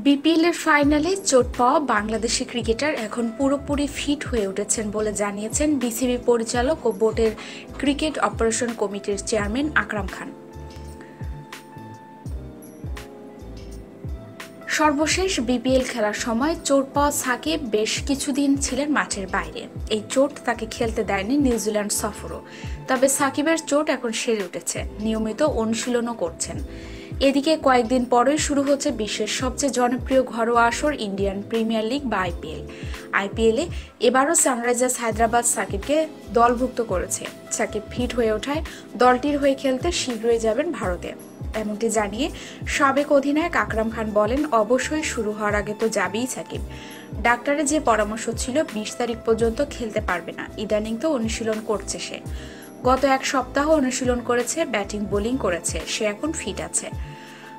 BPL এর ফাইনালে চোট পাওয়া বাংলাদেশি ক্রিকেটার এখন পুরোপুরি ফিট হয়ে উঠেছেন বলে জানিয়েছেন বিসিবি পরিচালক ও বোর্ডের ক্রিকেট অপারেশন কমিটির চেয়ারম্যান আকরাম খান। সর্বশেষ বিপিএল খেলার সময় চোট পাওয়া সাকিব বেশ কিছুদিন ছিলেন মাঠের বাইরে। এই চোট তাকে খেলতে দেয়নি নিউজিল্যান্ড সফরও। তবে সাকিবের চোট এখন সেরে উঠেছে, নিয়মিত অনুশীলনও করছেন। এদিকে কয়েকদিন পরেই শুরু হচ্ছে বিশ্বের সবচেয়ে জনপ্রিয় ঘরোয়া আসর ইন্ডিয়ান প্রিমিয়ার লিগ বা আইপিএল আইপিএলে এবারও সানরাইজার্স হায়দ্রাবাদ সাকিবকে দলভুক্ত করেছে। সাকিব ফিট হয়ে ওঠায় দলটির হয়ে খেলতে শীঘ্রই যাবেন ভারতে। এমনটি জানিয়ে সাবেক অধিনায়ক আকরাম খান বলেন, অবশ্যই শুরু হওয়ার আগে তো যাবেই সাকিব। ডাক্তারের যে পরামর্শ ছিল, বিশ তারিখ পর্যন্ত খেলতে পারবে না। ইদানিং তো অনুশীলন করছে সে। গত এক সপ্তাহ অনুশীলন করেছে, ব্যাটিং, বোলিং করেছে। সে এখন ফিট আছে।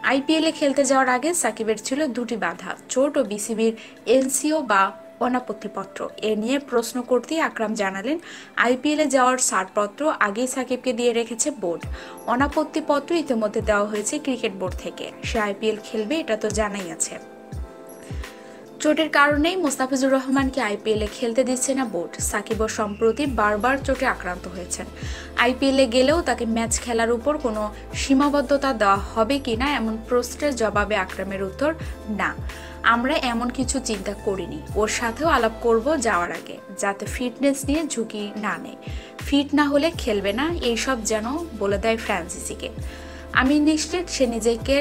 আইপিএলে খেলতে যাওয়ার আগে সাকিবের ছিল দুটি বাধা, চোট ও বিসিবির এনসিও বা অনাপত্তিপত্র এ নিয়ে প্রশ্ন করতেই আকরাম জানালেন, আইপিএলে যাওয়ার ছাড়পত্র আগেই সাকিবকে দিয়ে রেখেছে বোর্ড। অনাপত্তিপত্র ইতিমধ্যে দেওয়া হয়েছে ক্রিকেট বোর্ড থেকে। সে আইপিএল খেলবে, এটা তো জানাই আছে। চোটের কারণেই মোস্তাফিজুর রহমানকে আইপিএলে খেলতে দিচ্ছে না বোর্ড। সাকিবও সম্প্রতি বারবার চোটে আক্রান্ত হয়েছেন। আইপিএলে গেলেও তাকে ম্যাচ খেলার উপর কোনো সীমাবদ্ধতা দেওয়া হবে কিনা এমন প্রশ্নের জবাবে আকরামের উত্তর, না। আমরা এমন কিছু চিন্তা করিনি। ওর সাথেও আলাপ করব যাওয়ার আগে, যাতে ফিটনেস নিয়ে ঝুঁকি না নেয় ফিট না হলে খেলবে না, এইসব যেন বলে দেয় ফ্রান্সিসিকে। আমি নিশ্চিত সে নিজেকে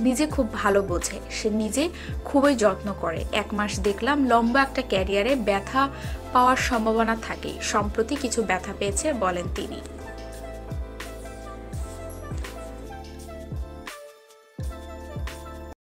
নিজে খুব ভালো বোঝে। সে নিজে খুবই যত্ন করে। এক মাস দেখলাম লম্বা একটা ক্যারিয়ারে ব্যথা পাওয়ার সম্ভাবনা থাকে। সম্প্রতি কিছু ব্যথা পেয়েছে বলেন তিনি।